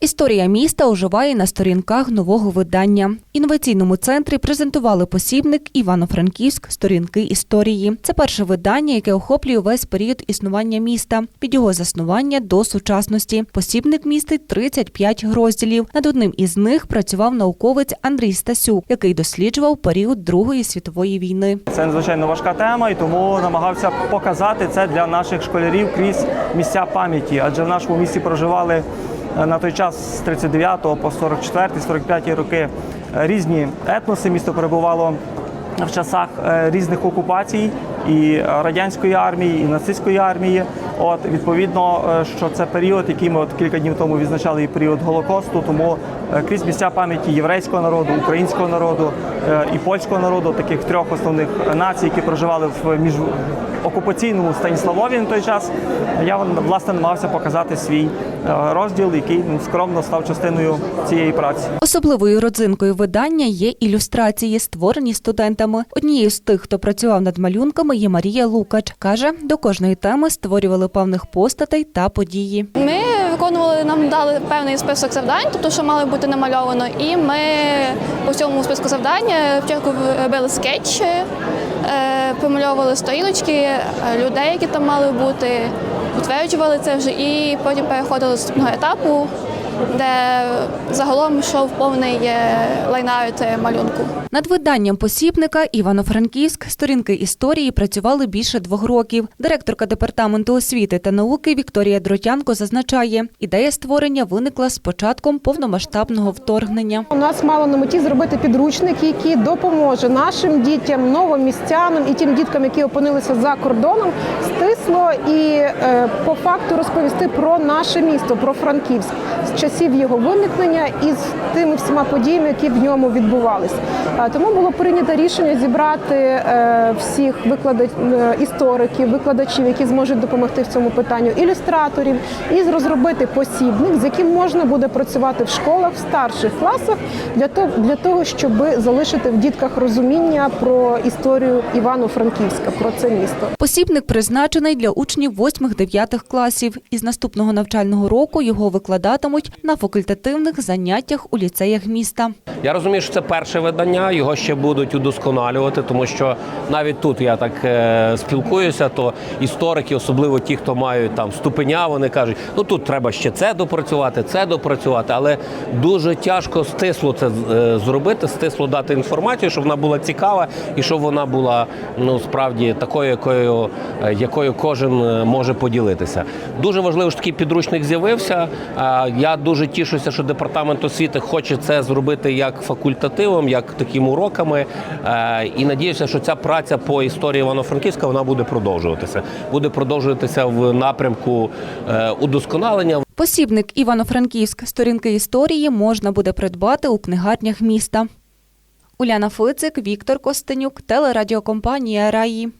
Історія міста оживає на сторінках нового видання. Інноваційному центрі презентували посібник Івано-Франківськ Сторінки історії. Це перше видання, яке охоплює весь період існування міста від його заснування до сучасності. Посібник містить 35 розділів. Над одним із них працював науковець Андрій Стасюк, який досліджував період Другої світової війни. Це надзвичайно важка тема, і тому намагався показати це для наших школярів крізь місця пам'яті. Адже в нашому місті проживали на той час з 39 по 44 45 роки е, різні етноси. Місто перебувало в часах е, різних окупацій і радянської армії, і нацистської армії. От відповідно, е, що це період, який ми от кілька днів тому відзначали, і період голокосту. Тому е, крізь місця пам'яті єврейського народу, українського народу е, і польського народу, таких трьох основних націй, які проживали в між окупаційному Станіславові на той час. Я власне намагався показати свій е, розділ, який ну, скромно став частиною цієї праці. Особливою родзинкою видання є ілюстрації, створені студентами. Однією з тих, хто працював над малюнками, є Марія Лукач. Каже, до кожної теми створювали певних постатей та події. Ми виконували, нам дали певний список завдань, тобто що мали бути намальовано, і ми по цьому списку завдань е, спочатку робили скетчі, е, помальовували сторіночки е, людей, які там мали бути, утверджували це вже, і потім переходили до наступного етапу, де загалом йшов повний е, е, малюнку. Над виданням посібника Івано-Франківськ сторінки історії працювали більше двох років. Директорка департаменту освіти та науки Вікторія Дротянко зазначає, ідея створення виникла з початком повномасштабного вторгнення. У нас мало на меті зробити підручник, який допоможе нашим дітям, новомістянам і тим діткам, які опинилися за кордоном, стисло і е, по факту розповісти про наше місто, про Франківськ з часів його виникнення і з тими всіма подіями, які в ньому відбувалися. Тому було прийнято рішення зібрати е, всіх викладач е, істориків, викладачів, які зможуть допомогти в цьому питанню, ілюстраторів, і розробити посібник, з яким можна буде працювати в школах, в старших класах, для того, щоб залишити в дітках розуміння про історію Івано-Франківська, про це місто. Посібник призначений для учнів 8-9 класів. Із наступного навчального року його викладатимуть на факультативних заняттях у ліцеях міста. Я розумію, що це перше видання, його ще будуть удосконалювати, тому що навіть тут я так е, спілкуюся, то історики, особливо ті, хто мають там ступеня, вони кажуть, ну тут треба ще це допрацювати, це допрацювати, але дуже тяжко стисло це е, зробити, стисло дати інформацію, щоб вона була цікава і щоб вона була ну справді такою, якою, е, якою кожен може поділитися. Дуже важливо, що такий підручник з'явився. Я дуже тішуся, що департамент освіти хоче це зробити як факультативом, як такими уроками. І надіюся, що ця праця по історії Івано-Франківська вона буде продовжуватися. Буде продовжуватися в напрямку е, удосконалення. Посібник Івано-Франківськ сторінки історії можна буде придбати у книгарнях міста. Уляна Фицик, Віктор Костенюк, телерадіокомпанія Раї.